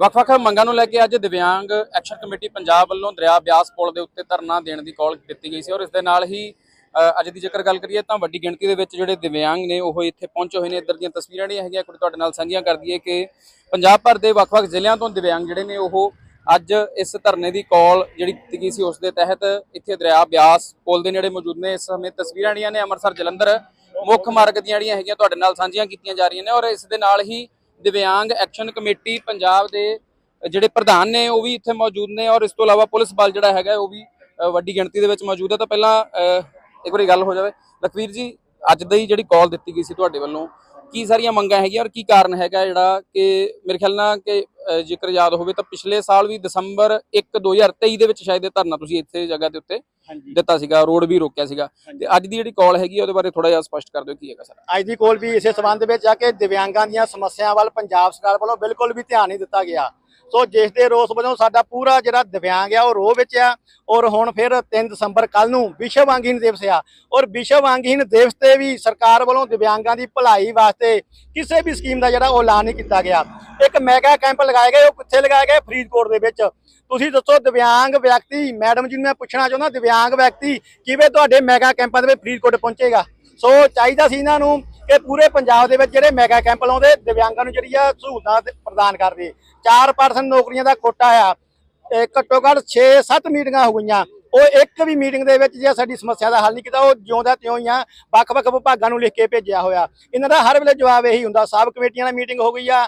ਵੱਖ-ਵੱਖ ਮੰਗਾਂ ਨੂੰ ਲੈ ਕੇ ਅੱਜ ਦਿਵਿਆਂਗ ਐਕਸ਼ਨ ਕਮੇਟੀ ਪੰਜਾਬ ਵੱਲੋਂ ਦਰਿਆ ਬਿਆਸ ਪੁਲ ਦੇ ਉੱਤੇ ਧਰਨਾ ਦੇਣ ਦੀ ਕਾਲ ਦਿੱਤੀ ਗਈ ਸੀ ਔਰ ਇਸ ਦੇ ਨਾਲ ਹੀ ਅੱਜ ਦੀ ਜੇਕਰ ਗੱਲ ਕਰੀਏ ਤਾਂ ਵੱਡੀ ਗਿਣਤੀ ਦੇ ਵਿੱਚ ਜਿਹੜੇ ਦਿਵਿਆਂਗ ਨੇ ਉਹ ਇੱਥੇ ਪਹੁੰਚੇ ਹੋਏ ਨੇ। ਇੱਧਰ ਦੀਆਂ ਤਸਵੀਰਾਂ ਜਿਹੜੀਆਂ ਹੈਗੀਆਂ, ਕੁਝ ਤੁਹਾਡੇ ਨਾਲ ਸਾਂਝੀਆਂ ਕਰ ਦਈਏ ਕਿ ਪੰਜਾਬ ਭਰ ਦੇ ਵੱਖ-ਵੱਖ ਜ਼ਿਲ੍ਹਿਆਂ ਤੋਂ ਦਿਵਿਆਂਗ ਜਿਹੜੇ ਨੇ ਉਹ ਅੱਜ ਇਸ ਧਰਨੇ ਦੀ ਕਾਲ ਜਿਹੜੀ ਦਿੱਤੀ ਗਈ ਸੀ ਉਸ ਦੇ ਤਹਿਤ ਇੱਥੇ ਦਰਿਆ ਬਿਆਸ ਪੁਲ ਦੇ ਨੇੜੇ ਮੌਜੂਦ ਨੇ। ਇਸ ਸਮੇਂ ਤਸਵੀਰਾਂ ਜਿਹੜੀਆਂ ਨੇ ਅੰਮ੍ਰਿਤਸਰ ਜਲੰਧਰ ਮੁੱਖ ਮਾਰਗ ਦੀਆਂ ਜਿਹੜੀਆਂ ਹੈਗੀਆਂ, ਤੁਹਾਡੇ ਨਾਲ ਸਾਂਝੀਆਂ ਕੀਤੀਆਂ ਜਾ ਰਹੀਆਂ ਨੇ ਔਰ ਇਸ ਦੇ ਨਾਲ ਹੀ ਦਿਵਿਆਂਗ ਐਕਸ਼ਨ ਕਮੇਟੀ ਪੰਜਾਬ ਦੇ ਜਿਹੜੇ ਪ੍ਰਧਾਨ ਨੇ ਉਹ ਵੀ ਇੱਥੇ ਮੌਜੂਦ ਨੇ ਔਰ ਇਸ ਤੋਂ ਇਲਾਵਾ ਪੁਲਿਸ ਬਲ ਜਿਹੜਾ ਹੈਗਾ ਉਹ ਵੀ ਵੱਡੀ ਗਿਣਤੀ ਦੇ ਵਿੱਚ ਮੌਜੂਦ ਹੈ। ਤਾਂ ਪਹਿਲਾਂ ਅ, ਇੱਕ ਵਾਰੀ ਗੱਲ ਹੋ ਜਾਵੇ। ਲਖਵੀਰ ਜੀ ਅੱਜ ਦੀ ਜਿਹੜੀ ਕਾਲ ਦਿੱਤੀ ਗਈ ਸੀ ਤੁਹਾਡੇ ਵੱਲੋਂ ਕੀ ਸਾਰੀਆਂ ਮੰਗਾਂ ਹੈਗੀਆਂ ਔਰ ਕੀ ਕਾਰਨ ਹੈਗਾ ਜਿਹੜਾ ਕਿ ਮੇਰੇ ਖਿਆਲ ਨਾਲ ਕਿ ਜੇਕਰ ਯਾਦ ਹੋਵੇ ਤਾਂ ਪਿਛਲੇ ਸਾਲ ਵੀ ਦਸੰਬਰ 1 2023 ਦੇ ਵਿੱਚ ਸ਼ਾਇਦ ਇਹ ਧਰਨਾ ਤੁਸੀਂ ਇੱਥੇ ਜਗ੍ਹਾ ਦੇ ਉੱਤੇ ਦਿੱਤਾ ਸੀਗਾ ਰੋਡ ਵੀ ਰੋਕਿਆ ਸੀਗਾ। ਤੇ ਅੱਜ ਦੀ ਜਿਹੜੀ ਕਾਲ ਹੈਗੀ ਉਹਦੇ ਬਾਰੇ ਥੋੜਾ ਜਿਹਾ ਸਪਸ਼ਟ ਕਰ ਦਿਓ ਕੀ ਹੈਗਾ ਸਰ। ਅੱਜ ਦੀ ਕੋਲ ਵੀ ਇਸੇ ਸਬੰਧ ਵਿੱਚ ਆ ਕਿ ਦਿਵਿਆਂਗਾਂ ਦੀਆਂ ਸਮੱਸਿਆਵਾਂ ਵੱਲ ਪੰਜਾਬ ਸਰਕਾਰ ਵੱਲੋਂ ਬਿਲਕੁਲ ਵੀ ਧਿਆਨ ਨਹੀਂ ਦਿੱਤਾ ਗਿਆ। ਸੋ ਜਿਸ ਦੇ ਰੋਸ ਵਜੋਂ ਸਾਡਾ ਪੂਰਾ ਜਿਹੜਾ ਦਿਵਿਆਂਗ ਆ, ਉਹ ਰੋਹ ਵਿੱਚ ਆ। ਔਰ ਹੁਣ ਫਿਰ 3 ਦਸੰਬਰ ਕੱਲ ਨੂੰ ਵਿਸ਼ਵ ਅੰਗਹੀਨ ਦਿਵਸ ਆ। ਔਰ ਵਿਸ਼ਵ ਅੰਗਹੀਨ ਦਿਵਸ ਤੇ ਵੀ ਸਰਕਾਰ ਵੱਲੋਂ ਦਿਵਿਆਂਗਾਂ ਦੀ ਭਲਾਈ ਵਾਸਤੇ ਕਿਸੇ ਵੀ ਸਕੀਮ ਦਾ ਜਿਹੜਾ ਉਹ ਐਲਾਨ ਨਹੀਂ ਕੀਤਾ ਗਿਆ। ਇੱਕ ਮੈਗਾ ਕੈਂਪ ਲਗਾਏ ਗਏ, ਉਹ ਕਿੱਥੇ ਲਗਾਏ ਗਏ? ਫਰੀਦਕੋਟ ਦੇ ਵਿੱਚ। ਤੁਸੀਂ ਦੱਸੋ ਦਿਵਿਆਂਗ ਵਿਅਕਤੀ, ਮੈਡਮ ਜੀ ਨੂੰ ਮੈਂ ਪੁੱਛਣਾ ਚਾਹੁੰਦਾ, ਦਿਵਿਆਂਗ ਵਿਅਕਤੀ ਕਿਵੇਂ ਤੁਹਾਡੇ ਮੈਗਾ ਕੈਂਪਾਂ ਦੇ ਵਿੱਚ ਫਰੀਦਕੋਟ ਪਹੁੰਚੇਗਾ? ਸੋ ਚਾਹੀਦਾ ਸੀ ਇਹਨਾਂ ਨੂੰ ਕਿ ਪੂਰੇ ਪੰਜਾਬ ਦੇ ਵਿੱਚ ਜਿਹੜੇ ਮੈਗਾ ਕੈਂਪ ਲਾਉਂਦੇ, ਦਿਵਿਆਂਗਾਂ ਨੂੰ ਜਿਹੜੀ ਆ ਸਹੂਲਤਾਂ ਪ੍ਰਦਾਨ ਕਰਦੇ। 4% ਨੌਕਰੀਆਂ ਦਾ ਕੋਟਾ ਆ। ਘੱਟੋ ਘੱਟ 6-7 ਮੀਟਿੰਗਾਂ ਹੋ ਗਈਆਂ। ਉਹ ਇੱਕ ਵੀ ਮੀਟਿੰਗ ਦੇ ਵਿੱਚ ਜੇ ਸਾਡੀ ਸਮੱਸਿਆ ਦਾ ਹੱਲ ਨਹੀਂ ਕੀਤਾ ਉਹ ਜਿਉਂਦਾ ਤਿਉਂ ਹੀ ਆ ਵੱਖ-ਵੱਖ ਵਿਭਾਗਾਂ ਨੂੰ ਲਿਖ ਕੇ ਭੇਜਿਆ ਹੋਇਆ। ਇਹਨਾਂ ਦਾ ਹਰ ਵੇਲੇ ਜਵਾਬ ਇਹੀ ਹੁੰਦਾ ਸਬ ਕਮੇਟੀਆਂ ਨਾਲ ਮੀਟਿੰਗ ਹੋ ਗਈ ਆ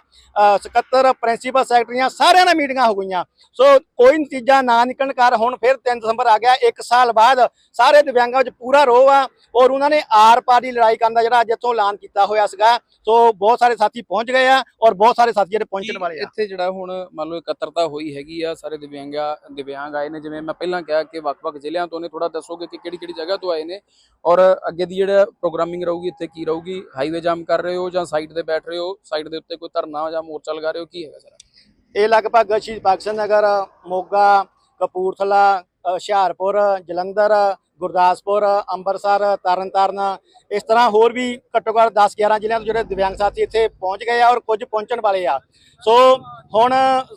ਸਕੱਤਰ ਪ੍ਰਿੰਸੀਪਲ ਸੈਕਟਰੀਆਂ ਸਾਰਿਆਂ ਨਾਲ ਮੀਟਿੰਗਾਂ ਹੋ ਗਈਆਂ। ਸੋ ਕੋਈ ਨਤੀਜਾ ਨਾ ਨਿਕਲਣ ਕਰ ਹੁਣ ਫਿਰ 3 ਦਸੰਬਰ ਆ ਗਿਆ 1 ਸਾਲ ਬਾਅਦ ਸਾਰੇ ਦਿਵਿਆਂਗਾਂ ਵਿੱਚ ਪੂਰਾ ਰੋਹ ਆ ਔਰ ਉਹਨਾਂ ਨੇ ਆਰ ਪਾਰ ਦੀ ਲੜਾਈ ਕਰਨ ਦਾ ਜਿਹੜਾ ਅੱਜ ਇੱਥੋਂ ਐਲਾਨ ਕੀਤਾ ਹੋਇਆ ਸੀਗਾ। ਸੋ ਬਹੁਤ ਸਾਰੇ ਸਾਥੀ ਪਹੁੰਚ ਗਏ ਆ ਔਰ ਬਹੁਤ ਸਾਰੇ ਸਾਥੀ ਜਿਹੜੇ ਪਹੁੰਚਣ ਵਾਲੇ ਆ। ਇੱਥੇ ਜਿਹੜਾ ਹੁਣ ਮੰਨ ਲਓ ਇਕੱਤਰਤਾ ਹੋਈ ਹੈਗੀ ਆ ਸਾਰੇ ਦਿਵਿਆਂਗਾ ਦਿਵਿਆਂਗ ਆਏ ਨੇ ਜਿਵੇਂ ਮੈਂ ਪਹਿਲਾਂ ਕਿਹਾ ਕਿ ਵੱਖ-ਵੱਖ ਜ਼ਿਲ੍ਹਿਆਂ ਤੋਂ ਨੇ ਥੋੜਾ ਦੱਸੋਗੇ ਕਿ ਕਿਹੜੀ-ਕਿਹੜੀ ਜਗ੍ਹਾ ਤੋਂ ਆਏ ਨੇ? ਔਰ ਅੱਗੇ ਦੀ ਜਿਹੜਾ ਪ੍ਰੋਗਰਾਮਿੰਗ ਰਹੂਗੀ, ਇੱਥੇ ਕੀ ਰਹੂਗੀ? ਹਾਈਵੇ ਜਾਮ ਕਰ ਰਹੇ ਹੋ ਜਾਂ ਸਾਈਡ ਤੇ ਬੈਠ ਰਹੇ ਹੋ? ਸਾਈਡ ਦੇ ਉੱਤੇ ਕੋਈ ਧਰਨਾ ਜਾਂ ਮੋਰਚਾ ਲਗਾ ਰਹੇ ਹੋ? ਕੀ ਹੈਗਾ ਸਰ? ਇਹ ਲਗਭਗ ਸ਼ਹੀਦ ਭਗਤ ਸਿੰਘ ਨਗਰ, ਮੋਗਾ, ਕਪੂਰਥਲਾ, ਹੁਸ਼ਿਆਰਪੁਰ, ਜਲੰਧਰ, ਗੁਰਦਾਸਪੁਰ, ਅੰਮ੍ਰਿਤਸਰ, ਤਰਨਤਾਰਨ, ਇਸ ਤਰ੍ਹਾਂ ਹੋਰ ਵੀ ਘੱਟੋ ਘੱਟ 10 11 ਜ਼ਿਲ੍ਹਿਆਂ ਤੋਂ ਜਿਹੜੇ ਦਿਵਿਆਂਗ ਸਾਥੀ ਇੱਥੇ ਪਹੁੰਚ ਗਏ ਆ ਔਰ ਕੁਝ ਪਹੁੰਚਣ ਵਾਲੇ ਆ। ਸੋ ਹੁਣ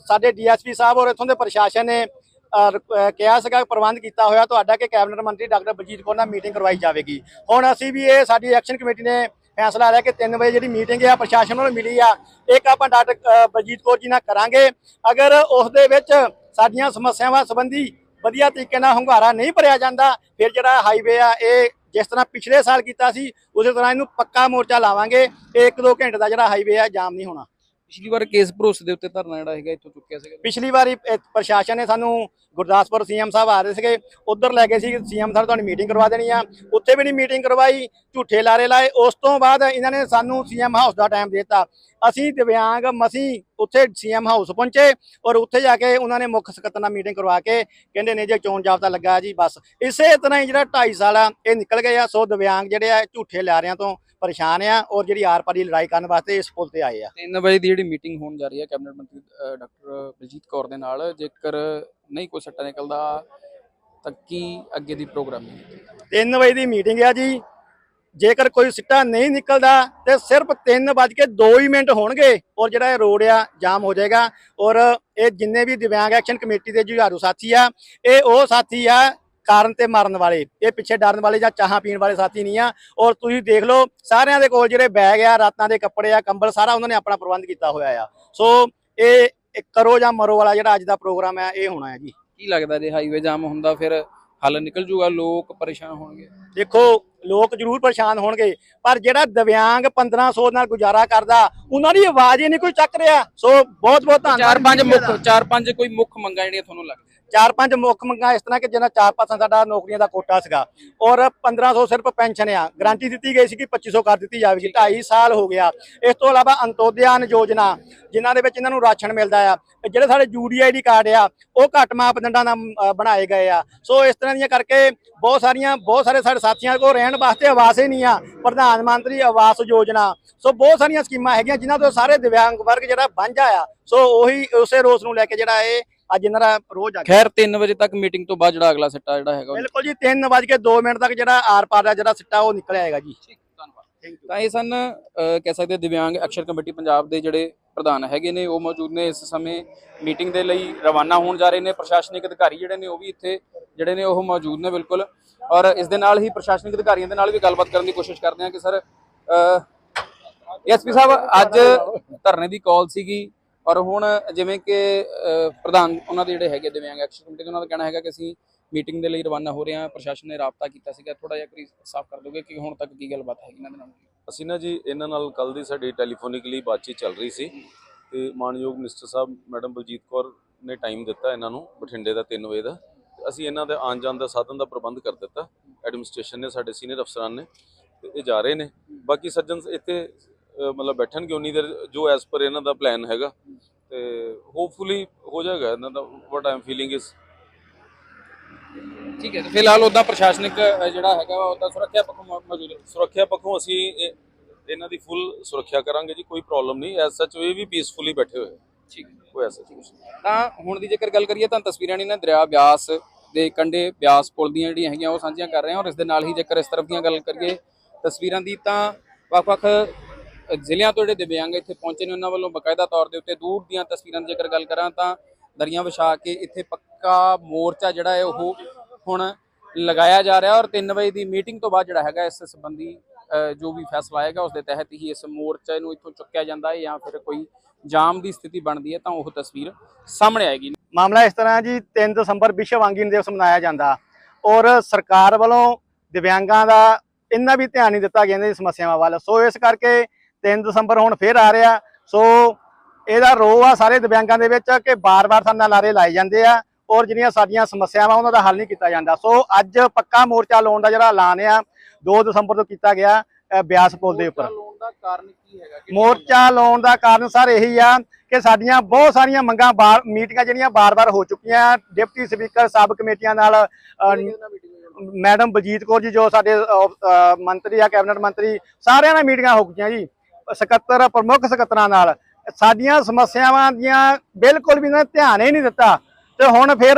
ਸਾਡੇ ਡੀਐਸਪੀ ਸਾਹਿਬ ਔਰ ਇੱਥੋਂ ਦੇ ਪ੍ਰਸ਼ਾਸਨ ਨੇ ਕਿਹਾ ਸੀਗਾ, ਪ੍ਰਬੰਧ ਕੀਤਾ ਹੋਇਆ ਤੁਹਾਡਾ ਕਿ ਕੈਬਨਿਟ ਮੰਤਰੀ ਡਾਕਟਰ ਬਲਜੀਤ ਕੌਰ ਨਾਲ ਮੀਟਿੰਗ ਕਰਵਾਈ ਜਾਵੇਗੀ। ਹੁਣ ਅਸੀਂ ਵੀ ਇਹ ਸਾਡੀ ਐਕਸ਼ਨ ਕਮੇਟੀ ਨੇ ਫੈਸਲਾ ਲਿਆ ਕਿ 3 ਵਜੇ ਜਿਹੜੀ ਮੀਟਿੰਗ ਆ, ਪ੍ਰਸ਼ਾਸਨ ਨਾਲ ਮਿਲੀ ਆ। ਇੱਕ ਆਪਾਂ ਡਾਕਟਰ ਬਲਜੀਤ ਕੌਰ ਜੀ ਨਾਲ ਕਰਾਂਗੇ। ਅਗਰ ਉਸ ਦੇ ਵਿੱਚ ਸਾਡੀਆਂ ਸਮੱਸਿਆਵਾਂ ਸੰਬੰਧੀ ਵਧੀਆ ਤਰੀਕੇ ਨਾਲ ਹੁੰਗਾਰਾ ਨਹੀਂ ਭਰਿਆ ਜਾਂਦਾ, ਫਿਰ ਜਿਹੜਾ ਹਾਈਵੇ ਆ, ਇਹ ਜਿਸ ਤਰ੍ਹਾਂ ਪਿਛਲੇ ਸਾਲ ਕੀਤਾ ਸੀ, ਉਸੇ ਤਰ੍ਹਾਂ ਇਹਨੂੰ ਪੱਕਾ ਮੋਰਚਾ ਲਾਵਾਂਗੇ। ਇਹ ਇੱਕ ਦੋ ਘੰਟੇ ਦਾ ਜਿਹੜਾ ਹਾਈਵੇ ਆ, ਜਾਮ ਨਹੀਂ ਹੋਣਾ। ਪਿਛਲੀ ਵਾਰ ਕੇਸ ਭਰੋਸੇ ਦੇ ਉੱਤੇ ਧਰਨਾ ਜਿਹੜਾ ਹੈਗਾ ਇੱਥੋਂ ਚੁੱਕਿਆ ਸੀਗਾ ਪਿਛਲੀ ਵਾਰੀ ਇਹ ਪ੍ਰਸ਼ਾਸਨ ਨੇ ਸਾਨੂੰ ਗੁਰਦਾਸਪੁਰ ਸੀਐਮ ਸਾਹਿਬ ਆ ਰਹੇ ਸੀਗੇ, ਉਧਰ ਲੈ ਗਏ ਸੀ, ਸੀਐਮ ਸਾਹਿਬ ਤੁਹਾਡੀ ਮੀਟਿੰਗ ਕਰਵਾ ਦੇਣੀ ਆ। ਉੱਥੇ ਵੀ ਨਹੀਂ ਮੀਟਿੰਗ ਕਰਵਾਈ, ਝੂਠੇ ਲਾਰੇ ਲਾਏ। ਉਸ ਤੋਂ ਬਾਅਦ ਇਹਨਾਂ ਨੇ ਸਾਨੂੰ ਸੀਐਮ ਹਾਊਸ ਦਾ ਟਾਈਮ ਦਿੱਤਾ। ਅਸੀਂ ਦਿਵਿਆਂਗ ਮਸੀਂ ਉੱਥੇ ਸੀਐਮ ਹਾਊਸ ਪਹੁੰਚੇ ਔਰ ਉੱਥੇ ਜਾ ਕੇ ਉਹਨਾਂ ਨੇ ਮੁੱਖ ਸਕੱਤਰ ਨਾਲ ਮੀਟਿੰਗ ਕਰਵਾ ਕੇ ਕਹਿੰਦੇ ਨੇ, ਜੇ ਚੋਣ ਜਾਬਤਾ ਲੱਗਾ ਜੀ, ਬਸ। ਇਸੇ ਤਰ੍ਹਾਂ ਹੀ ਜਿਹੜਾ 2.5 ਸਾਲ ਆ ਇਹ ਨਿਕਲ ਗਏ ਆ, ਸੋ ਦਿਵਿਆਂਗ ਜਿਹੜੇ ਆ, ਝੂਠੇ ਲਾਰਿਆਂ ਤੋਂ ਪਰੇਸ਼ਾਨ ਆ ਔਰ ਜਿਹੜੀ ਆਰ ਪਾਰ ਦੀ ਲੜਾਈ ਕਰਨ ਵਾਸਤੇ ਇਸ ਪੁਲ ਤੇ ਆਏ ਆ। 3 ਵਜੇ ਦੀ ਜਿਹੜੀ ਮੀਟਿੰਗ ਹੋਣ ਜਾ ਰਹੀ ਹੈ ਕੈਬਨਿਟ ਮੰਤਰੀ ਡਾਕਟਰ ਬਲਜੀਤ ਕੌਰ ਦੇ ਨਾਲ ਜੇਕਰ ਨਹੀਂ ਕੋਈ ਸੱਟਾ ਨਿਕਲਦਾ ਤਾਂ ਕੀ ਅੱਗੇ ਦੀ ਪ੍ਰੋਗਰਾਮਿੰਗ 3 ਵਜੇ ਦੀ ਮੀਟਿੰਗ ਆ ਜੀ। ਜੇਕਰ ਕੋਈ ਸਿੱਟਾ ਨਹੀਂ ਨਿਕਲਦਾ ਤੇ ਸਿਰਫ 3 ਵੱਜ ਕੇ 2 ਹੀ ਮਿੰਟ ਹੋਣਗੇ ਔਰ ਜਿਹੜਾ ਇਹ ਰੋਡ ਆ ਜਾਮ ਹੋ ਜਾਏਗਾ। ਔਰ ਇਹ ਜਿੰਨੇ ਵੀ ਦਿਵਿਆਂਗ ਐਕਸ਼ਨ ਕਮੇਟੀ ਦੇ ਜੁਝਾਰੂ ਸਾਥੀ ਆ ਇਹ ਉਹ ਸਾਥੀ ਆ ਕਾਰਨ ਤੇ ਮਰਨ ਵਾਲੇ। ਇਹ ਪਿੱਛੇ ਡਰਨ ਵਾਲੇ ਜਾਂ ਚਾਹਾਂ ਪੀਣ ਵਾਲੇ ਸਾਥੀ ਨਹੀਂ ਆ। ਔਰ ਤੁਸੀਂ ਦੇਖ ਲਓ ਸਾਰਿਆਂ ਦੇ ਕੋਲ ਜਿਹੜੇ ਬੈਗ ਆ ਰਾਤਾਂ ਦੇ ਕੱਪੜੇ ਆ ਕੰਬਲ ਸਾਰਾ ਉਹਨਾਂ ਨੇ ਆਪਣਾ ਪ੍ਰਬੰਧ ਕੀਤਾ ਹੋਇਆ ਆ। ਸੋ ਇਹ ਕਰੋ ਜਾਂ ਮਰੋ ਵਾਲਾ ਜਿਹੜਾ ਅੱਜ ਦਾ ਪ੍ਰੋਗਰਾਮ ਹੈ ਇਹ ਹੋਣਾ ਹੈ ਜੀ। ਕੀ ਲੱਗਦਾ ਜੇ ਹਾਈਵੇ ਜਾਮ ਹੁੰਦਾ ਫਿਰ ਹੱਲ ਨਿਕਲ ਜੂਗਾ ਲੋਕ ਪਰੇਸ਼ਾਨ ਹੋਣਗੇ? ਦੇਖੋ ਲੋਕ ਜ਼ਰੂਰ ਪਰੇਸ਼ਾਨ ਹੋਣਗੇ ਪਰ ਜਿਹੜਾ ਦਿਵਿਆਂਗ 1500 ਨਾਲ ਗੁਜ਼ਾਰਾ ਕਰਦਾ ਉਹਨਾਂ ਦੀ ਆਵਾਜ਼ ਹੀ ਨਹੀਂ ਕੋਈ ਚੱਕ ਰਿਹਾ। ਸੋ ਬਹੁਤ ਬਹੁਤ ਧੰਨਵਾਦ। ਚਾਰ ਪੰਜ। ਮੁੱਖ ਚਾਰ ਪੰਜ ਕੋਈ ਮੁੱਖ ਮੰਗਾਂ ਜਿਹੜੀਆਂ ਤੁਹਾਨੂੰ ਲੱਗਦੀਆਂ? ਚਾਰ ਪੰਜ ਮੁੱਖ ਮੰਗਾਂ ਇਸ ਤਰ੍ਹਾਂ ਕਿ ਜਿਹਨਾਂ 4% ਸਾਡਾ ਨੌਕਰੀਆਂ ਦਾ ਕੋਟਾ ਸੀਗਾ। ਔਰ 1500 ਸਿਰਫ ਪੈਨਸ਼ਨ ਆ। ਗਰੰਟੀ ਦਿੱਤੀ ਗਈ ਸੀ ਕਿ 2500 ਕਰ ਦਿੱਤੀ ਜਾਵੇਗੀ। 2.5 ਸਾਲ ਹੋ ਗਿਆ। ਇਸ ਤੋਂ ਇਲਾਵਾ ਅੰਤੋਦਿਆਨ ਯੋਜਨਾ, ਜਿਨ੍ਹਾਂ ਦੇ ਵਿੱਚ ਇਹਨਾਂ ਨੂੰ ਰਾਸ਼ਨ ਮਿਲਦਾ ਆ। ਜਿਹੜੇ ਸਾਡੇ ਯੂਡੀਆਈਡੀ ਕਾਰਡ ਆ, ਉਹ ਘੱਟ ਮਾਪਦੰਡਾਂ ਦਾ ਬਣਾਏ ਗਏ ਆ। ਸੋ ਇਸ ਤਰ੍ਹਾਂ ਦੀਆਂ ਕਰਕੇ ਬਹੁਤ ਸਾਰੀਆਂ, ਬਹੁਤ ਸਾਰੇ ਸਾਡੇ ਸਾਥੀਆਂ ਕੋਲ ਰਹਿਣ ਵਾਸਤੇ ਆਵਾਸ ਹੀ ਨਹੀਂ ਆ। ਪ੍ਰਧਾਨ ਮੰਤਰੀ ਆਵਾਸ ਯੋਜਨਾ। ਸੋ ਬਹੁਤ ਸਾਰੀਆਂ ਸਕੀਮਾਂ ਹੈਗੀਆਂ, ਜਿਨ੍ਹਾਂ ਤੋਂ ਸਾਰੇ ਦਿਵਿਆਂਗ ਵਰਗ ਜਿਹੜਾ ਵਾਂਝਾ ਆ। ਸੋ ਉਹੀ ਉਸੇ ਰੋਸ ਨੂੰ ਲੈ ਕੇ ਜਿਹੜਾ ਇਹ ਅੱਜ ਇਹਨਾਂ ਦਾ ਰੋਜ਼ ਆ ਖੈਰ 3 ਵਜੇ ਤੱਕ ਮੀਟਿੰਗ ਤੋਂ ਬਾਅਦ ਜਿਹੜਾ ਅਗਲਾ ਸੱਟਾ ਜਿਹੜਾ ਹੈਗਾ ਬਿਲਕੁਲ ਜੀ 3 ਵਜੇ ਕੇ 2 ਮਿੰਟ ਤੱਕ ਜਿਹੜਾ ਆਰ ਪਾਰ ਦਾ ਜਿਹੜਾ ਸਿੱਟਾ ਉਹ ਨਿਕਲ ਆਏਗਾ ਜੀ। ਤਾਂ ਇਹ ਸਨ ਕਹਿ ਸਕਦੇ ਦਿਵਿਆਂਗ ਐਕਸ਼ਨ ਕਮੇਟੀ ਪੰਜਾਬ ਦੇ ਜਿਹੜੇ ਪ੍ਰਧਾਨ ਹੈਗੇ ਨੇ ਉਹ ਮੌਜੂਦ ਨੇ। ਇਸ ਸਮੇਂ ਮੀਟਿੰਗ ਦੇ ਲਈ ਰਵਾਨਾ ਹੋਣ ਜਾ ਰਹੇ ਨੇ। ਪ੍ਰਸ਼ਾਸਨਿਕ ਅਧਿਕਾਰੀ ਜਿਹੜੇ ਨੇ ਉਹ ਵੀ ਇੱਥੇ ਜਿਹੜੇ ਨੇ ਉਹ ਮੌਜੂਦ ਨੇ ਬਿਲਕੁਲ। ਔਰ ਇਸ ਦੇ ਨਾਲ ਹੀ ਪ੍ਰਸ਼ਾਸਨਿਕ ਅਧਿਕਾਰੀਆਂ ਦੇ ਨਾਲ ਵੀ ਗੱਲਬਾਤ ਕਰਨ ਦੀ ਕੋਸ਼ਿਸ਼ ਕਰਦੇ ਹਾਂ ਕਿ ਸਰ ਐਸਪੀ ਸਾਹਿਬ ਅੱਜ ਧਰਨੇ ਦੀ ਕਾਲ ਸੀਗੀ। ਔਰ ਹੁਣ ਜਿਵੇਂ ਕਿ ਪ੍ਰਧਾਨ ਉਹਨਾਂ ਦੇ ਜਿਹੜੇ ਹੈਗੇ ਦਿਵਿਆਂਗ ਐਕਸ਼ਨ ਕਮੇਟੀ ਦੇ ਉਹਨਾਂ ਦਾ ਕਹਿਣਾ ਹੈਗਾ ਕਿ ਅਸੀਂ ਮੀਟਿੰਗ ਦੇ ਲਈ ਰਵਾਨਾ ਹੋ ਰਹੇ ਹਾਂ, ਪ੍ਰਸ਼ਾਸਨ ਨੇ ਰਾਬਤਾ ਕੀਤਾ ਸੀਗਾ ਥੋੜਾ ਜਿਹਾ ਕਰੀ ਸਾਫ਼ ਕਰ ਦੋਗੇ ਕਿ ਹੁਣ ਤੱਕ ਕੀ ਗੱਲਬਾਤ ਹੈਗੀ ਇਹਨਾਂ ਦੇ ਨਾਲ? ਅਸੀਂ ਨਾ ਜੀ ਇਹਨਾਂ ਨਾਲ ਕੱਲ ਦੀ ਸਾਡੀ ਟੈਲੀਫੋਨਿਕਲੀ ਬਾਤਚੀਤ ਚੱਲ ਰਹੀ ਸੀ ਤੇ ਮਾਨਯੋਗ ਮਿਨਿਸਟਰ ਸਾਹਿਬ, ਮੈਡਮ ਬਲਜੀਤ ਕੌਰ ਨੇ ਟਾਈਮ ਦਿੱਤਾ ਇਹਨਾਂ ਨੂੰ ਬਠਿੰਡੇ ਦਾ 3 ਵਜੇ ਦਾ। ਤੇ ਅਸੀਂ ਇਹਨਾਂ ਦੇ ਆਉਣ ਜਾਣ ਦਾ ਸਾਧਨ ਦਾ ਪ੍ਰਬੰਧ ਕਰ ਦਿੱਤਾ। ਐਡਮਿਨਿਸਟ੍ਰੇਸ਼ਨ ਨੇ, ਸਾਡੇ ਸੀਨੀਅਰ ਅਫਸਰਾਂ ਨੇ ਤੇ ਇਹ ਜਾ ਰਹੇ ਨੇ। ਬਾਕੀ ਸੱਜਣ, ਇੱਥੇ ਮਤਲਬ ਬੈਠਣਗੇ ਉਨੀ ਦੇਰ ਜੋ ਐਸ ਪਰ ਇਹਨਾਂ ਦਾ ਪਲਾਨ ਹੈਗਾ ਤੇ ਹੋਪਫੁਲੀ ਹੋ ਜਾਏਗਾ ਇਹਨਾਂ ਦਾ ਵਾਟ ਆਈ ਐਮ ਫੀਲਿੰਗ ਇਸ ਠੀਕ ਹੈ ਫਿਲਹਾਲ ਉਹਦਾ ਪ੍ਰਸ਼ਾਸਨਿਕ ਜਿਹੜਾ ਹੈਗਾ ਉਹਦਾ ਸੁਰੱਖਿਆ ਪੱਖ ਮੌਜੂਦ ਹੈ। ਸੁਰੱਖਿਆ ਪੱਖੋਂ ਅਸੀਂ ਇਹ- ਇਹਨਾਂ ਦੀ ਫੁੱਲ ਸੁਰੱਖਿਆ ਕਰਾਂਗੇ ਜੀ ਕੋਈ ਪ੍ਰੋਬਲਮ ਨਹੀਂ। ਐਸ ਸੱਚ ਇਹ ਵੀ ਪੀਸਫੁਲੀ ਬੈਠੇ ਹੋਏ ਠੀਕ ਕੋਈ ਐਸਾ ਤਾਂ ਹੁਣ ਦੀ ਜੇਕਰ ਗੱਲ ਕਰੀਏ ਤਾਂ ਤਸਵੀਰਾਂ ਨੇ ਨਾ ਦਰਿਆ ਬਿਆਸ ਦੇ ਕੰਢੇ ਬਿਆਸ ਪੁਲ ਦੀਆਂ ਜਿਹੜੀਆਂ ਹੈਗੀਆਂ ਉਹ ਸਾਂਝੀਆਂ ਕਰ ਰਹੇ ਹਾਂ। ਔਰ ਇਸ ਦੇ ਨਾਲ ਹੀ ਜੇਕਰ ਇਸ ਤਰਫ ਦੀਆਂ ਗੱਲ ਕਰੀਏ ਤਸਵੀਰਾਂ ਦੀ ਤਾਂ ਵੱਖ-ਵੱਖ ਜ਼ਿਲ੍ਹਿਆਂ ਤੋਂ ਜਿਹੜੇ ਦਿਵਿਆਂਗ ਇੱਥੇ ਪਹੁੰਚੇ ਨੇ, ਉਹਨਾਂ ਵੱਲੋਂ ਬਕਾਇਦਾ ਤੌਰ ਦੇ ਉੱਤੇ ਦੂਰ ਦੀਆਂ ਤਸਵੀਰਾਂ ਦੀ ਜੇਕਰ ਗੱਲ ਕਰਾਂ ਤਾਂ ਦਰੀਆਂ ਵਿਛਾ ਕੇ ਇੱਥੇ ਪੱਕਾ ਮੋਰਚਾ ਜਿਹੜਾ ਹੈ, ਉਹ ਹੁਣ ਲਗਾਇਆ ਜਾ ਰਿਹਾ ਔਰ 3 ਵਜੇ ਦੀ ਮੀਟਿੰਗ ਤੋਂ ਬਾਅਦ ਜਿਹੜਾ ਹੈਗਾ, ਇਸ ਸੰਬੰਧੀ ਜੋ ਵੀ ਫੈਸਲਾ ਆਏਗਾ, ਉਸ ਦੇ ਤਹਿਤ ਹੀ ਇਸ ਮੋਰਚੇ ਨੂੰ ਇੱਥੋਂ ਚੁੱਕਿਆ ਜਾਂਦਾ ਹੈ ਜਾਂ ਫਿਰ ਕੋਈ ਜਾਮ ਦੀ ਸਥਿਤੀ ਬਣਦੀ ਹੈ, ਤਾਂ ਉਹ ਤਸਵੀਰ ਸਾਹਮਣੇ ਆਏਗੀ। ਮਾਮਲਾ ਇਸ ਤਰ੍ਹਾਂ ਜੀ 3 ਦਸੰਬਰ ਵਿਸ਼ਵ ਅੰਗਹੀਨ ਦਿਵਸ ਮਨਾਇਆ ਜਾਂਦਾ ਔਰ ਸਰਕਾਰ ਵੱਲੋਂ ਦਿਵਿਆਂਗਾਂ ਦਾ ਇੰਨਾ ਵੀ ਧਿਆਨ ਨਹੀਂ ਦਿੱਤਾ ਗਿਆ ਇਹਨਾਂ ਦੀ ਸਮੱਸਿਆਵਾਂ ਵੱਲ। ਸੋ ਇਸ ਕਰਕੇ 3 ਦਸੰਬਰ ਹੁਣ ਫੇਰ ਆ ਰਿਹਾ। ਸੋ ਇਹਦਾ ਰੋਹ ਆ ਸਾਰੇ ਦਿਵਿਆਂਗਾਂ ਦੇ ਵਿੱਚ ਕਿ ਬਾਰ-ਬਾਰ ਸਾਡੇ ਨਾਲ ਲਾਰੇ ਲਾਏ ਜਾਂਦੇ ਆ ਔਰ ਜਿਹੜੀਆਂ ਸਾਡੀਆਂ ਸਮੱਸਿਆਵਾਂ ਉਹਨਾਂ ਦਾ ਹੱਲ ਨਹੀਂ ਕੀਤਾ ਜਾਂਦਾ। ਸੋ ਅੱਜ ਪੱਕਾ ਮੋਰਚਾ ਲਾਉਣ ਦਾ ਜਿਹੜਾ ਐਲਾਨ ਆ 2 ਦਸੰਬਰ ਤੋਂ ਕੀਤਾ ਗਿਆ ਬਿਆਸ ਪੁਲ ਦੇ ਉੱਪਰ। ਮੋਰਚਾ ਲਾਉਣ ਦਾ ਕਾਰਨ ਸਰ ਇਹੀ ਆ ਕਿ ਸਾਡੀਆਂ ਬਹੁਤ ਸਾਰੀਆਂ ਮੰਗਾਂ ਬਾਰ ਮੀਟਿੰਗਾਂ ਜਿਹੜੀਆਂ ਬਾਰ-ਬਾਰ ਹੋ ਚੁੱਕੀਆਂ। ਡਿਪਟੀ ਸਪੀਕਰ ਸਬ ਕਮੇਟੀਆਂ ਨਾਲ? ਮੈਡਮ ਬਲਜੀਤ ਕੌਰ ਜੀ ਜੋ ਸਾਡੇ ਮੰਤਰੀ ਆ ਕੈਬਨਿਟ ਮੰਤਰੀ ਸਾਰਿਆਂ ਨਾਲ ਮੀਟਿੰਗਾਂ ਹੋ ਗਈਆਂ ਜੀ। ਸਕੱਤਰ, ਪ੍ਰਮੁੱਖ ਸਕੱਤਰਾਂ ਨਾਲ। ਸਾਡੀਆਂ ਸਮੱਸਿਆਵਾਂ ਦੀਆਂ ਬਿਲਕੁਲ ਵੀ ਇਹਨਾਂ ਨੇ ਧਿਆਨ ਹੀ ਨਹੀਂ ਦਿੱਤਾ। ਤੇ ਹੁਣ ਫਿਰ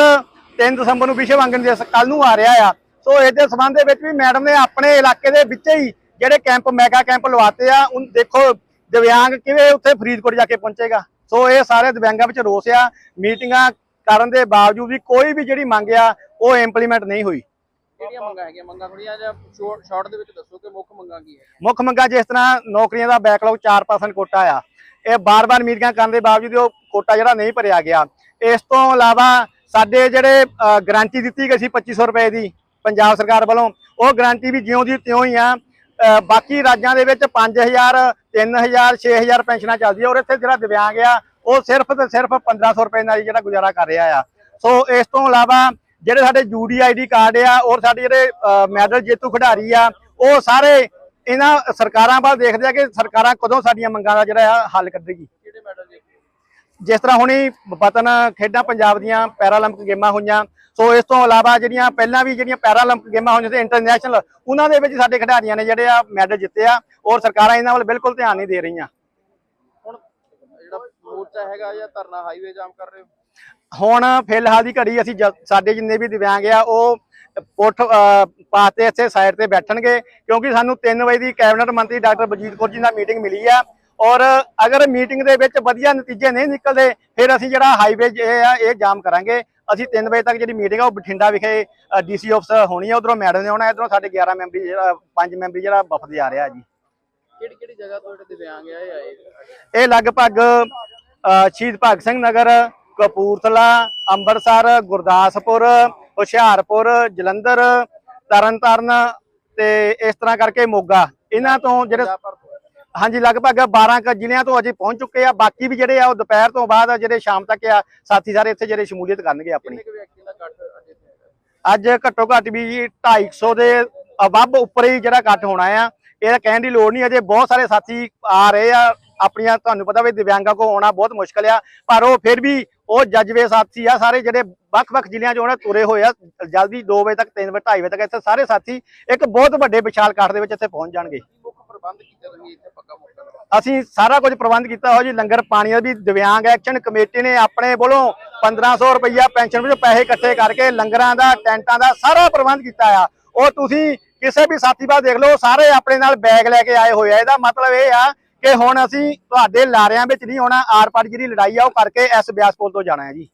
3 ਦਸੰਬਰ ਨੂੰ ਵਿਸ਼ਵ ਮੰਗਣ ਦਿਵਸ ਕੱਲ ਨੂੰ ਆ ਰਿਹਾ ਆ। ਸੋ ਇਸ ਦੇ ਸੰਬੰਧ ਦੇ ਵਿੱਚ ਵੀ ਮੈਡਮ ਨੇ ਆਪਣੇ ਇਲਾਕੇ ਦੇ ਵਿੱਚ ਹੀ ਜਿਹੜੇ ਕੈਂਪ, ਮੈਗਾ ਕੈਂਪ ਲਵਾਤੇ ਆ ਉਹ ਦੇਖੋ ਦਿਵਿਆਂਗ ਕਿਵੇਂ ਉੱਥੇ ਫਰੀਦਕੋਟ ਜਾ ਕੇ ਪਹੁੰਚੇਗਾ। ਸੋ ਇਹ ਸਾਰੇ ਦਿਵਿਆਂਗਾਂ ਵਿੱਚ ਰੋਸ ਆ। ਮੀਟਿੰਗਾਂ ਕਰਨ ਦੇ ਬਾਵਜੂਦ ਵੀ ਕੋਈ ਵੀ ਜਿਹੜੀ ਮੰਗ ਆ, ਉਹ ਇੰਪਲੀਮੈਂਟ ਨਹੀਂ ਹੋਈ। ਕਿਹੜੀਆਂ ਮੰਗਾਂ ਹੈਗੀਆਂ? ਮੰਗਾਂ ਥੋੜੀਆਂ ਜਿਹਾ ਸ਼ਾਰਟ ਦੇ ਵਿੱਚ ਦੱਸੋ ਕਿ ਮੁੱਖ ਮੰਗਾਂ ਕੀ ਹੈ ਮੁੱਖ ਮੰਗਾਂ ਜਿਸ ਤਰ੍ਹਾਂ ਨੌਕਰੀਆਂ ਦਾ ਬੈਕਲੌਗ 4% ਕੋਟਾ ਆ। ਇਹ ਬਾਰ-ਬਾਰ ਮੀਟਿੰਗਾਂ ਕਰਨ ਦੇ ਬਾਵਜੂਦ ਉਹ ਕੋਟਾ ਜਿਹੜਾ ਨਹੀਂ ਭਰਿਆ ਗਿਆ। ਇਸ ਤੋਂ ਇਲਾਵਾ ਸਾਡੇ ਜਿਹੜੇ ਗਾਰੰਟੀ ਦਿੱਤੀ ਗਈ ਸੀ 2500 ਰੁਪਏ ਦੀ ਪੰਜਾਬ ਸਰਕਾਰ ਵੱਲੋਂ, ਉਹ ਗਾਰੰਟੀ ਵੀ ਜਿਉਂ ਦੀ ਤਿਉਂ ਹੀ ਆ। ਬਾਕੀ ਰਾਜਾਂ ਦੇ ਵਿੱਚ 5000 3000 6000 ਪੈਨਸ਼ਨਾਂ ਚੱਲਦੀਆਂ ਔਰ ਇੱਥੇ ਜਿਹੜਾ ਦਿਵਿਆਂਗ ਆ, ਉਹ ਸਿਰਫ ਤੇ ਸਿਰਫ 1500 ਰੁਪਏ ਨਾਲ ਹੀ ਜਿਹੜਾ ਗੁਜ਼ਾਰਾ ਕਰ ਰਿਹਾ ਆ। ਸੋ ਇਸ ਤੋਂ ਇਲਾਵਾ ਜਿਹੜੇ ਸਾਡੇ ਯੂਡੀਆਈਡੀ ਕਾਰਡ ਆ ਔਰ ਸਾਡੇ ਜਿਹੜੇ ਮੈਡਲ ਜੇਤੂ ਖਿਡਾਰੀ ਆ ਉਹ ਸਾਰੇ ਇਹਨਾਂ ਸਰਕਾਰਾਂ ਵੱਲ ਦੇਖਦੇ ਆ ਕਿ ਸਰਕਾਰਾਂ ਕਦੋਂ ਸਾਡੀਆਂ ਮੰਗਾਂ ਦਾ ਜਿਹੜਾ ਹੱਲ ਕੱਢੇਗੀ। ਜਿਸ ਤਰ੍ਹਾਂ ਹੁਣੀ ਵਤਨ ਖੇਡਾਂ ਪੰਜਾਬ ਦੀਆਂ ਪੈਰਾਲੰਪਿਕ ਗੇਮਾਂ ਹੋਈਆਂ ਸੋ ਇਸ ਤੋਂ ਇਲਾਵਾ ਜਿਹੜੀਆਂ ਪਹਿਲਾਂ ਵੀ ਜਿਹੜੀਆਂ ਪੈਰਾਲੰਪਿਕ ਗੇਮਾਂ ਹੋਈਆਂ ਸੀ ਇੰਟਰਨੈਸ਼ਨਲ ਉਹਨਾਂ ਦੇ ਵਿੱਚ ਸਾਡੇ ਖਿਡਾਰੀਆਂ ਨੇ ਜਿਹੜੇ ਆ ਮੈਡਲ ਜਿੱਤੇ ਆ ਔਰ ਸਰਕਾਰਾਂ ਇਹਨਾਂ ਵੱਲ ਬਿਲਕੁਲ ਧਿਆਨ ਨਹੀਂ ਦੇ ਰਹੀਆਂ। ਹੁਣ ਜਿਹੜਾ ਮੋਰਚਾ ਹੈਗਾ ਜਾਂ ਧਰਨਾ ਹਾਈਵੇ ਜਾਮ ਕਰ ਰਹੇ ਹੋ? ਹੁਣ ਫਿਲਹਾਲ ਦੀ ਘੜੀ ਅਸੀਂ ਜ- ਸਾਡੇ ਜਿੰਨੇ ਵੀ ਦਿਵਿਆਂਗ ਆ ਉਹ ਪੁੱਠ ਪਾਤੇ ਇੱਥੇ ਸਾਈਡ ਤੇ ਬੈਠਣਗੇ ਕਿਉਂਕਿ ਸਾਨੂੰ 3 ਵਜੇ ਦੀ ਕੈਬਨਿਟ ਮੰਤਰੀ ਡਾਕਟਰ ਬਲਜੀਤ ਕੌਰ ਜੀ ਨਾਲ ਮੀਟਿੰਗ ਮਿਲੀ ਆ। ਔਰ ਅਗਰ ਮੀਟਿੰਗ ਦੇ ਵਿੱਚ ਵਧੀਆ ਨਤੀਜੇ ਨਹੀਂ ਨਿਕਲਦੇ ਫਿਰ ਅਸੀਂ ਜਿਹੜਾ ਹਾਈਵੇ ਇਹ ਆ ਇਹ ਜਾਮ ਕਰਾਂਗੇ। ਅਸੀਂ 3 ਵਜੇ ਤੱਕ ਜਿਹੜੀ ਮੀਟਿੰਗ ਆ ਉਹ ਬਠਿੰਡਾ ਵਿਖੇ ਡੀਸੀ ਆਫਿਸ ਹੋਣੀ ਆ ਉਧਰੋਂ ਮੈਡਮ ਨੇ ਆਉਣਾ ਇਧਰੋਂ ਸਾਡੇ 11 ਮੈਂਬਰੀ ਜਿਹੜਾ 5 ਮੈਂਬਰੀ ਜਿਹੜਾ ਵਫਦ ਆ ਰਿਹਾ ਜੀ। ਕਿਹੜੀ ਕਿਹੜੀ ਜਗ੍ਹਾ ਤੋਂ ਦਿਵਿਆਂਗ ਆਏ? ਇਹ ਲਗਭਗ ਸ਼ਹੀਦ ਭਗਤ ਸਿੰਘ ਨਗਰ ਕਪੂਰਥਲਾ ਅੰਮ੍ਰਿਤਸਰ ਗੁਰਦਾਸਪੁਰ ਹੁਸ਼ਿਆਰਪੁਰ ਜਲੰਧਰ ਤਰਨਤਾਰਨ ਤੇ ਇਸ ਤਰ੍ਹਾਂ ਕਰਕੇ ਮੋਗਾ। ਇਹਨਾਂ ਤੋਂ ਜਿਹੜੇ। ਹਾਂਜੀ ਲਗਭਗ 12 ਕ ਜ਼ਿਲ੍ਹਿਆਂ ਤੋਂ ਅਜੇ ਪਹੁੰਚ ਚੁੱਕੇ ਆ। ਬਾਕੀ ਵੀ ਜਿਹੜੇ ਆ ਉਹ ਦੁਪਹਿਰ ਤੋਂ ਬਾਅਦ ਜਿਹੜੇ ਸ਼ਾਮ ਤੱਕ ਆ ਸਾਥੀ ਸਾਰੇ ਇੱਥੇ ਜਿਹੜੇ ਸ਼ਮੂਲੀਅਤ ਕਰਨਗੇ ਆਪਣੀ। ਅੱਜ ਘੱਟੋ ਘੱਟ ਵੀ ਜੀ 250 ਦੇ ਅਬੱਬ ਉੱਪਰ ਹੀ ਜਿਹੜਾ ਇਕੱਠ ਹੋਣਾ ਆ। ਇਹ ਕਹਿਣ ਦੀ ਲੋੜ ਨਹੀਂ ਅਜੇ ਬਹੁਤ ਸਾਰੇ ਸਾਥੀ ਆ ਰਹੇ ਆ। ਆਪਣੀਆਂ ਤੁਹਾਨੂੰ ਪਤਾ ਵੀ ਦਿਵਿਆਂਗਾਂ ਕੋ ਆਉਣਾ ਬਹੁਤ ਮੁਸ਼ਕਲ ਆ। ਪਰ ਉਹ ਫਿਰ ਵੀ ਉਹ ਜਜ਼ਬੇ ਸਾਥੀ ਆ ਸਾਰੇ ਜਿਹੜੇ ਵੱਖ-ਵੱਖ ਜ਼ਿਲ੍ਹਿਆਂ 'ਚੋਂ ਉਹਨਾਂ ਤੁਰੇ ਹੋਏ ਆ ਜਲਦੀ 2 ਵਜੇ ਤੱਕ 3 ਵਜੇ 2:30 ਵਜੇ ਤੱਕ ਇੱਥੇ ਸਾਰੇ ਸਾਥੀ ਇੱਕ ਬਹੁਤ ਵੱਡੇ ਵਿਸ਼ਾਲ ਇਕੱਠ ਦੇ ਵਿੱਚ ਇੱਥੇ ਪਹੁੰਚ ਜਾਣਗੇ। ਅਸੀਂ ਸਾਰਾ ਕੁਝ ਪ੍ਰਬੰਧ ਕੀਤਾ ਹੋਇਆ ਜੀ ਲੰਗਰ ਪਾਣੀ ਦਾ ਵੀ ਦਿਵਿਆਂਗ ਐਕਸ਼ਨ ਕਮੇਟੀ ਨੇ ਆਪਣੇ ਵੱਲੋਂ 1500 ਰੁਪਈਆ ਪੈਨਸ਼ਨ ਵਿੱਚ ਪੈਸੇ ਇਕੱਠੇ ਕਰਕੇ ਲੰਗਰਾਂ ਦਾ ਟੈਂਟਾਂ ਦਾ ਸਾਰਾ ਪ੍ਰਬੰਧ ਕੀਤਾ ਆ। ਉਹ ਤੁਸੀਂ ਕਿਸੇ ਵੀ ਸਾਥੀ ਬਾਤ ਦੇਖ ਲਓ ਸਾਰੇ ਆਪਣੇ ਨਾਲ ਬੈਗ ਲੈ ਕੇ ਆਏ ਹੋਏ ਆ। ਇਹਦਾ ਮਤਲਬ ਇਹ ਆ ਕਿ ਹੁਣ ਅਸੀਂ ਤੁਹਾਡੇ ਲਾਰਿਆਂ ਵਿੱਚ ਨਹੀਂ ਹੋਣਾ ਆਰ ਪਾਰ ਜਿਹੜੀ ਲੜਾਈ ਆ ਉਹ ਕਰਕੇ ਇਸ ਬਿਆਸ ਪੁਲ ਤੋਂ ਜਾਣਾ ਹੈ ਜੀ।